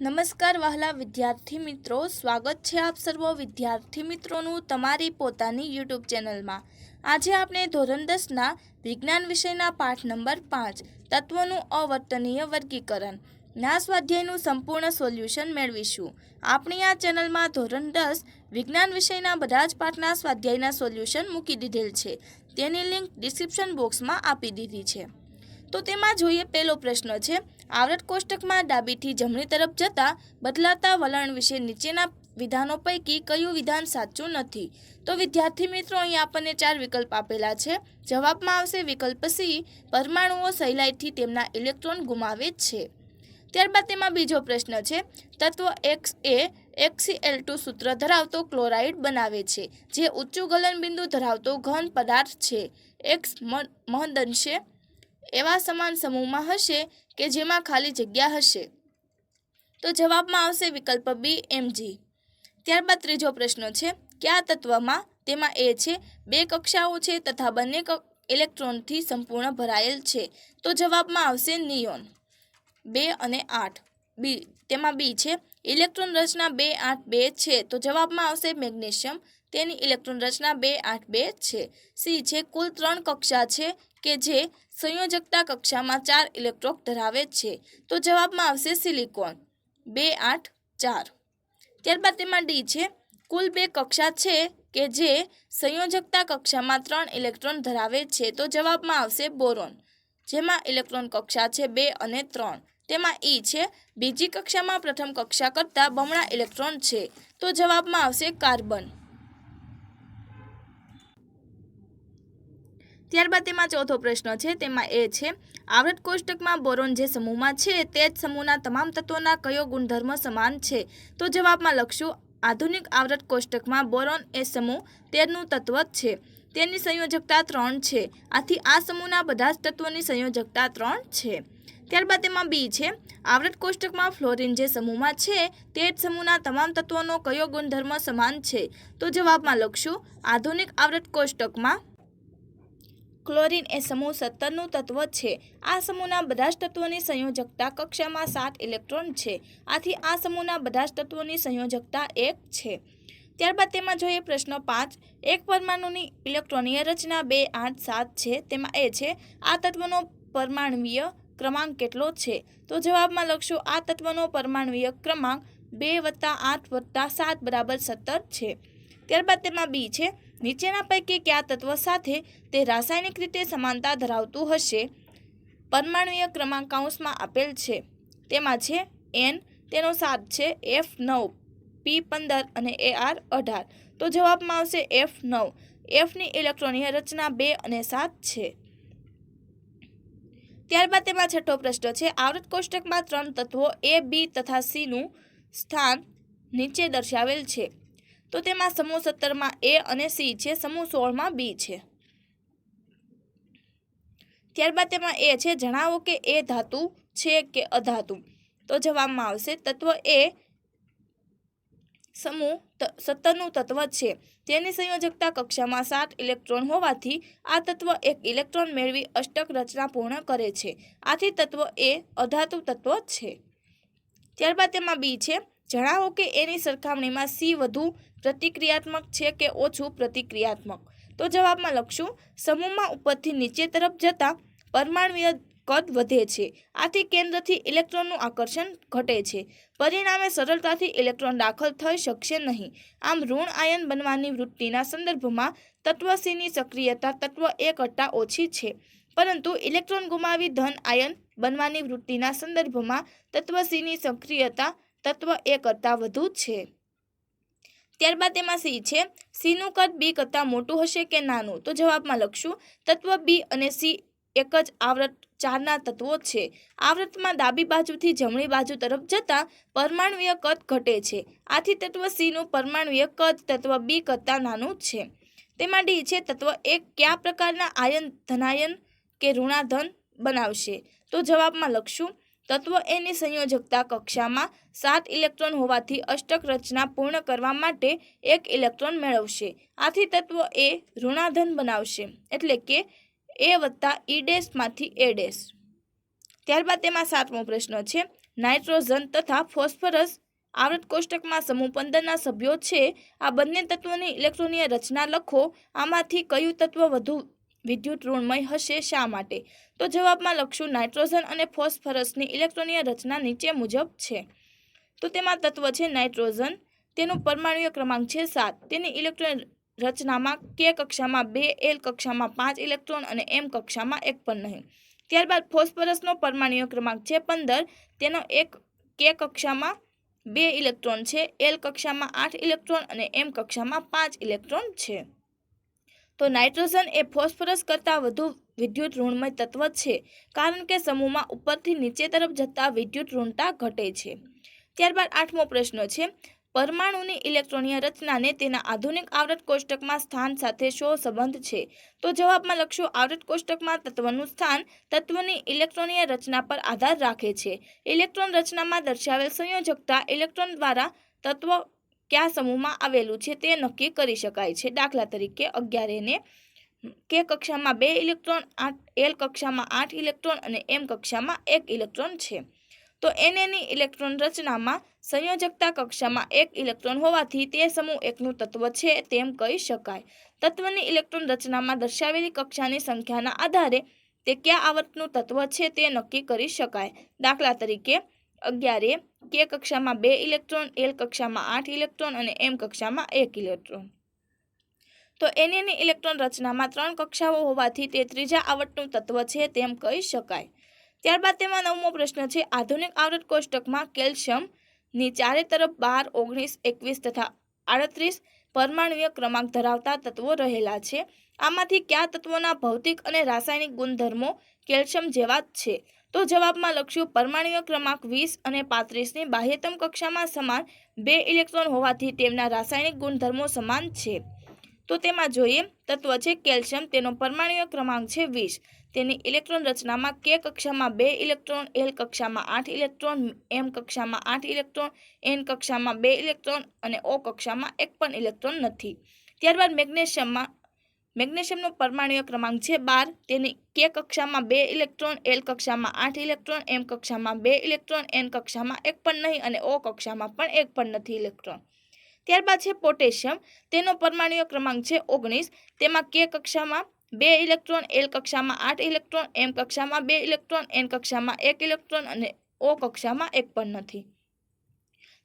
નમસ્કાર વહાલા વિદ્યાર્થી મિત્રો. સ્વાગત છે આપ સર્વ વિદ્યાર્થી મિત્રોનું તમારી પોતાની યુટ્યુબ ચેનલમાં. આજે આપણે ધોરણ દસના વિજ્ઞાન વિષયના પાઠ નંબર પાંચ, તત્વોનું અવર્તનીય વર્ગીકરણ ના સ્વાધ્યાયનું સંપૂર્ણ સોલ્યુશન મેળવીશું. આપણી આ ચેનલમાં ધોરણ દસ, વિજ્ઞાન વિષયના બધા જ પાઠના સ્વાધ્યાયના સોલ્યુશન મૂકી દીધેલ છે. તેની લિંક ડિસ્ક્રિપ્શન બોક્સમાં આપી દીધી છે. તો તેમાં જોઈએ પહેલો પ્રશ્ન છે, આવરત કોષ્ટકમાં ડાબીથી જમણી તરફ જતા બદલાતા વલણ વિશે નીચેના વિધાનો પૈકી કયું વિધાન સાચું નથી? તો વિદ્યાર્થી મિત્રો, અહીં આપણને ચાર વિકલ્પ આપેલા છે. જવાબમાં આવશે વિકલ્પ સી, પરમાણુઓ સહેલાઈથી તેમના ઇલેક્ટ્રોન ગુમાવે છે. ત્યારબાદ તેમાં બીજો પ્રશ્ન છે, તત્વ એક્સ એ એક્સીએલ ટુ સૂત્ર ધરાવતો ક્લોરાઇડ બનાવે છે, જે ઊંચું ગલનબિંદુ ધરાવતો ઘન પદાર્થ છે. એક્સ મહદંશે એવા સમાન સમૂહમાં હશે કે જેમાં ખાલી જગ્યા હશે? તો જવાબમાં આવશે વિકલ્પ બી એમજી ત્યારબાદ ત્રીજો પ્રશ્ન છે, કયા તત્વમાં તેમાં એ છે, બે કક્ષાઓ છે તથા બંને ઇલેક્ટ્રોનથી સંપૂર્ણ ભરાયેલ છે? તો જવાબમાં આવશે નિયોન, બે અને આઠ. બી તેમાં બી છે, ઇલેક્ટ્રોન રચના બે, આઠ, બે છે. તો જવાબમાં આવશે મેગ્નેશિયમ, તેની ઇલેક્ટ્રોન રચના બે, આઠ, બે છે. સી છે, કુલ ત્રણ કક્ષા છે કે જે સંયોજકતા કક્ષામાં ચાર ઇલેક્ટ્રોન ધરાવે છે. તો જવાબમાં આવશે સિલિકોન. બે આઠ ચાર. ત્યારબાદ તેમાં ડી છે. કુલ બે કક્ષા છે કે જે સંયોજકતા કક્ષામાં ત્રણ ઇલેક્ટ્રોન ધરાવે છે. તો જવાબમાં આવશે બોરોન. જેમાં ઇલેક્ટ્રોન કક્ષા છે બે અને ત્રણ. તેમાં ઈ છે. બીજી કક્ષામાં પ્રથમ કક્ષા કરતાં બમણા ઇલેક્ટ્રોન છે. તો જવાબમાં આવશે કાર્બન. ત્યારબાદ તેમાં ચોથો પ્રશ્ન છે, તેમાં એ છે, આવૃત કોષ્ટકમાં બોરોન જે સમૂહમાં છે, તે જ સમૂહના તમામ તત્વોના કયો ગુણધર્મ સમાન છે? તો જવાબમાં લખશું, આધુનિક આવૃત કોષ્ટકમાં બોરોન એ સમૂહ તેરનું તત્વ છે. તેની સંયોજકતા ત્રણ છે. આથી આ સમૂહના બધા જ તત્વોની સંયોજકતા ત્રણ છે. ત્યારબાદ તેમાં બી છે, આવૃત કોષ્ટકમાં ફ્લોરિન જે સમૂહમાં છે, તે જ સમૂહના તમામ તત્વોનો કયો ગુણધર્મ સમાન છે? તો જવાબમાં લખશું, આધુનિક આવૃત કોષ્ટકમાં ક્લોરીન એ સમૂહ સત્તરનું તત્વ છે. આ સમૂહના બધા જ તત્વોની સંયોજકતા કક્ષામાં સાત ઇલેક્ટ્રોન છે. આથી આ સમૂહના બધા જ તત્વોની સંયોજકતા એક છે. ત્યારબાદ તેમાં જોઈએ પ્રશ્ન પાંચ. એક પરમાણુની ઇલેક્ટ્રોનીય રચના બે, આઠ, સાત છે. તેમાં એ છે, આ તત્વનો પરમાણવીય ક્રમાંક કેટલો છે? તો જવાબમાં લખશું, આ તત્વનો પરમાણવીય ક્રમાંક બે વત્તા આઠ વત્તા સાત બરાબર સત્તર છે. ત્યારબાદ તેમાં બી છે નીચેના પૈકી કયા તત્વ સાથે તે રાસાયણિક રીતે સમાનતા ધરાવતું હશે? પરમાણુય ક્રમાંકાંશમાં આપેલ છે. તેમાં છે એન તેનો સાત છે એફ નવ પી પંદર અને એ આર અઢાર. તો જવાબમાં આવશે એફ નવ. એફની ઇલેક્ટ્રોનીય રચના બે અને સાત છે. ત્યારબાદ તેમાં છઠ્ઠો પ્રશ્ન છે. આવૃત કોષ્ટકમાં ત્રણ તત્વો એ બી તથા સીનું સ્થાન નીચે દર્શાવેલ છે. તો તેમાં સમૂહ સત્તરમાં એ અને સી છે, સમૂહ સોળમાં બી છે. ત્યારબાદ તેમાં એ છે, જણાવો કે એ ધાતુ છે કે અધાતુ? તો જવાબમાં આવશે, તત્વ એ સમૂહ સત્તરનું તત્વ છે. તેની સંયોજકતા કક્ષામાં સાત ઇલેક્ટ્રોન હોવાથી આ તત્વ એક ઇલેક્ટ્રોન મેળવી અષ્ટક રચના પૂર્ણ કરે છે. આથી તત્વ એ અધાતુ તત્વ છે. ત્યારબાદ તેમાં બી છે, જણાવો કે એની સરખામણીમાં સી વધુ પ્રતિક્રિયાત્મક છે કે ઓછું પ્રતિક્રિયાત્મક? તો જવાબમાં લખશું, સમૂહમાં ઉપરથી નીચે તરફ જતા પરમાણુય કદ વધે છે. આથી કેન્દ્રથી ઇલેક્ટ્રોનનું આકર્ષણ ઘટે છે. પરિણામે સરળતાથી ઇલેક્ટ્રોન દાખલ થઈ શકશે નહીં. આમ ઋણ આયન બનવાની વૃત્તિના સંદર્ભમાં તત્વ સીની સક્રિયતા તત્વ એ કરતાં ઓછી છે. પરંતુ ઇલેક્ટ્રોન ગુમાવી ધન આયન બનવાની વૃત્તિના સંદર્ભમાં તત્વ સીની સક્રિયતા તત્વ એ કરતાં વધુ છે. ત્યારબાદ તેમાં સી છે, સીનું કદ બી કરતાં મોટું હશે કે નાનું? તો જવાબમાં લખશું, તત્વ બી અને સી એક જ આવૃત ચારના તત્વો છે. આવૃતમાં ડાબી બાજુથી જમણી બાજુ તરફ જતાં પરમાણુય કદ ઘટે છે. આથી તત્વ સીનું પરમાણુય કદ તત્વ બી કરતાં નાનું છે. તેમાં ડી છે, તત્વ એક કયા પ્રકારના આયન, ધનાયન કે ઋણાધન બનાવશે? તો જવાબમાં લખશું તત્વ એની સંયોજકતા કક્ષામાં સાત ઇલેક્ટ્રોન હોવાથી અષ્ટક રચના પૂર્ણ કરવા માટે એક ઇલેક્ટ્રોન મેળવશે. આથી તત્વ એ ઋણાધન બનાવશે, એટલે કે એ વત્તા ઈ ડેશમાંથી એ ડેશ. ત્યારબાદ તેમાં સાતમો પ્રશ્ન છે, નાઇટ્રોજન તથા ફોસ્ફરસ આવૃત કોષ્ટકમાં સમૂહ પંદરના સભ્યો છે. આ બંને તત્વોની ઇલેક્ટ્રોનીય રચના લખો. આમાંથી કયું તત્વ વધુ વિદ્યુત ઋણમય હશે શા માટે? તો જવાબમાં લખશું, નાઇટ્રોજન અને ફોસ્ફરસની ઇલેક્ટ્રોનીય રચના નીચે મુજબ છે. તો તેમાં તત્વ છે નાઇટ્રોજન. તેનો પરમાણુય ક્રમાંક છે સાત. તેની ઇલેક્ટ્રોન રચનામાં કે કક્ષામાં બે, એલ કક્ષામાં પાંચ ઇલેક્ટ્રોન અને એમ કક્ષામાં એક પણ નહીં. ત્યારબાદ ફોસ્ફરસનો પરમાણુય ક્રમાંક છે પંદર. તેનો એક કે કક્ષામાં બે ઇલેક્ટ્રોન છે, એલ કક્ષામાં આઠ ઇલેક્ટ્રોન અને એમ કક્ષામાં પાંચ ઇલેક્ટ્રોન છે. તો નાઇટ્રોજન એ ફોસ્ફરસ કરતાં વધુ વિદ્યુત ઋણમય તત્વ છે, કારણ કે સમૂહમાં ઉપરથી નીચે તરફ જતા વિદ્યુત ઋણતા ઘટે છે. ત્યારબાદ આઠમો પ્રશ્ન છે, પરમાણુની ઇલેક્ટ્રોનીય રચનાને તેના આધુનિક આવૃત કોષ્ટકમાં સ્થાન સાથે શો સંબંધ છે? તો જવાબમાં લખશો આવૃત કોષ્ટકમાં તત્વનું સ્થાન તત્વની ઇલેક્ટ્રોનીય રચના પર આધાર રાખે છે. ઇલેક્ટ્રોન રચનામાં દર્શાવેલ સંયોજકતા ઇલેક્ટ્રોન દ્વારા તત્વ કયા સમૂહમાં આવેલું છે તે નક્કી કરી શકાય છે. દાખલા તરીકે અગિયાર એને કે કક્ષામાં બે ઇલેક્ટ્રોન, આઠ એલ કક્ષામાં આઠ ઇલેક્ટ્રોન અને એમ કક્ષામાં એક ઇલેક્ટ્રોન છે. તો એનએની ઇલેક્ટ્રોન રચનામાં સંયોજકતા કક્ષામાં એક ઇલેક્ટ્રોન હોવાથી તે સમૂહ એકનું તત્વ છે તેમ કહી શકાય. તત્વની ઇલેક્ટ્રોન રચનામાં દર્શાવેલી કક્ષાની સંખ્યાના આધારે તે કયા આવર્તનું તત્વ છે તે નક્કી કરી શકાય. દાખલા તરીકે અગિયારે, કે કક્ષામાં બે ઇલેક્ટ્રોન, એલ કક્ષામાં આઠ ઇલેક્ટ્રોન અને એમ કક્ષામાં એક ઇલેક્ટ્રોન. તો એનએની ઇલેક્ટ્રોન રચનામાં ત્રણ કક્ષાઓ હોવાથી તે ત્રીજા આવર્તનું તત્વ છે તેમ કહી શકાય. ત્યારબાદ તેમાં નવમો પ્રશ્ન છે, આધુનિક આવર્ત કોષ્ટકમાં કેલ્શિયમની ચારે તરફ બાર, ઓગણીસ, એકવીસ તથા આડત્રીસ પરમાણુય ક્રમાંક ધરાવતા તત્વો રહેલા છે. આમાંથી કયા તત્વોના ભૌતિક અને રાસાયણિક ગુણધર્મો કેલ્શિયમ જેવા જ છે? તો જવાબમાં લખ્યું પરમાણુય ક્રમાંક વીસ અને પાંત્રીસની બાહ્યતમ કક્ષામાં સમાન બે ઇલેક્ટ્રોન હોવાથી તેમના રાસાયણિક ગુણધર્મો સમાન છે. તો તેમાં જોઈએ, તત્વ છે કેલ્શિયમ, તેનો પરમાણુય ક્રમાંક છે વીસ. તેની ઇલેક્ટ્રોન રચનામાં કે કક્ષામાં બે ઇલેક્ટ્રોન, એલ કક્ષામાં આઠ ઇલેક્ટ્રોન, એમ કક્ષામાં આઠ ઇલેક્ટ્રોન, એન કક્ષામાં બે ઇલેક્ટ્રોન અને ઓ કક્ષામાં એક પણ ઇલેક્ટ્રોન નથી. ત્યારબાદ મેગ્નેશિયમમાં મેગ્નેશિયમનો પરમાણુય ક્રમાંક છે બાર, તેની કે કક્ષામાં બે ઇલેક્ટ્રોન એલ કક્ષામાં આઠ ઇલેક્ટ્રોન એમ કક્ષામાં બે ઇલેક્ટ્રોન એન કક્ષામાં એક પણ નહીં અને ઓ કક્ષામાં પણ એક પણ નથી ઇલેક્ટ્રોન. ત્યારબાદ છે પોટેશિયમ. તેનો પરમાણુય ક્રમાંક છે ઓગણીસ. તેમાં કે કક્ષામાં બે ઇલેક્ટ્રોન એલ કક્ષામાં આઠ ઇલેક્ટ્રોન એમ કક્ષામાં બે ઇલેક્ટ્રોન એન કક્ષામાં એક ઇલેક્ટ્રોન અને ઓ કક્ષામાં એક પણ નથી.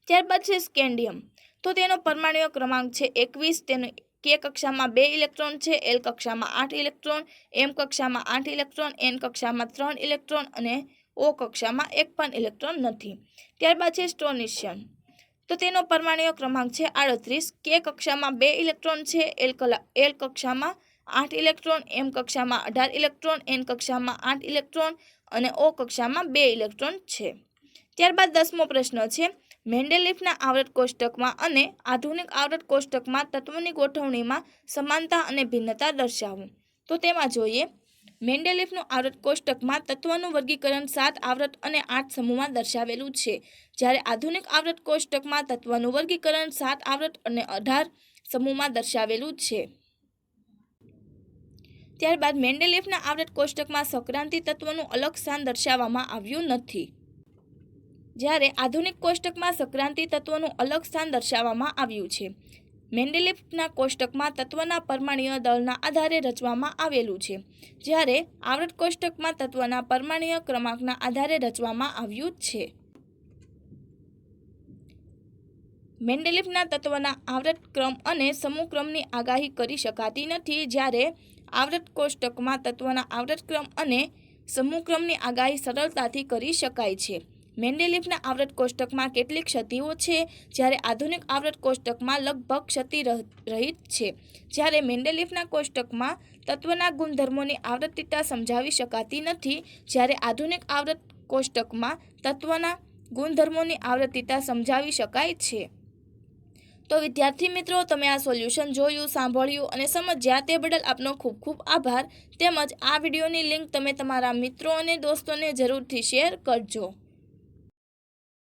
ત્યારબાદ છે સ્કેન્ડિયમ. તો તેનો પરમાણુય ક્રમાંક છે એકવીસ. તેનો કે કક્ષામાં બે ઇલેક્ટ્રોન છે, એલ કક્ષામાં આઠ ઇલેક્ટ્રોન, એમ કક્ષામાં આઠ ઇલેક્ટ્રોન, એન કક્ષામાં ત્રણ ઇલેક્ટ્રોન અને ઓ કક્ષામાં એક પણ ઇલેક્ટ્રોન નથી. ત્યારબાદ છે સ્ટોનિશિયમ તો તેનો પરમાણુય ક્રમાંક છે આડત્રીસ. કે કક્ષામાં બે ઇલેક્ટ્રોન છે, એલ કલા, એલ કક્ષામાં આઠ ઇલેક્ટ્રોન, એમ કક્ષામાં અઢાર ઇલેક્ટ્રોન, એન કક્ષામાં આઠ ઇલેક્ટ્રોન અને ઓ કક્ષામાં બે ઇલેક્ટ્રોન છે. ત્યારબાદ દસમો પ્રશ્ન છે, મેન્ડેલિફના આવૃત કોષ્ટકમાં અને આધુનિક આવૃત કોષ્ટકમાં તત્વોની ગોઠવણીમાં સમાનતા અને ભિન્નતા દર્શાવો. તો તેમાં જોઈએ, મેન્ડેલિફનું આવૃત કોષ્ટકમાં તત્વનું વર્ગીકરણ સાત આવૃત અને આઠ સમૂહમાં દર્શાવેલું છે. જ્યારે આધુનિક આવૃત કોષ્ટકમાં તત્વનું વર્ગીકરણ સાત આવૃત અને અઢાર સમૂહમાં દર્શાવેલું છે. ત્યારબાદ મેન્ડેલિફના આવૃત કોષ્ટકમાં સંક્રાંતિ તત્વનું અલગ સ્થાન દર્શાવવામાં આવ્યું નથી. જ્યારે આધુનિક કોષ્ટકમાં સંક્રાંતિ તત્વનું અલગ સ્થાન દર્શાવવામાં આવ્યું છે. મેન્ડેલિફના કોષ્ટકમાં તત્વના પરમાણીય દળના આધારે રચવામાં આવેલું છે. જ્યારે આવૃત કોષ્ટકમાં તત્વના પરમાણીય ક્રમાંકના આધારે રચવામાં આવ્યું છે. મેન્ડેલિફના તત્વના આવૃત ક્રમ અને સમૂહ ક્રમની આગાહી કરી શકાતી નથી. જ્યારે આવૃત કોષ્ટકમાં તત્વના આવૃત ક્રમ અને સમૂહ ક્રમની આગાહી સરળતાથી કરી શકાય છે. મેન્ડેલિફના આવૃત કોષ્ટકમાં કેટલીક ક્ષતિઓ છે, જ્યારે આધુનિક આવૃત કોષ્ટકમાં લગભગ ક્ષતિ રહ- રહિત છે. જ્યારે મેન્ડેલિફના કોષ્ટકમાં તત્વના ગુણધર્મોની આવૃત્તિતા સમજાવી શકાતી નથી, જ્યારે આધુનિક આવૃત કોષ્ટકમાં તત્વના ગુણધર્મોની આવૃત્તિતા સમજાવી શકાય છે. તો વિદ્યાર્થી મિત્રો, તમે આ સોલ્યુશન જોયું, સાંભળ્યું અને સમજ્યા તે બદલ આપનો ખૂબ ખૂબ આભાર. તેમજ આ વિડીયોની લિંક તમે તમારા મિત્રો અને દોસ્તોને જરૂરથી શેર કરજો.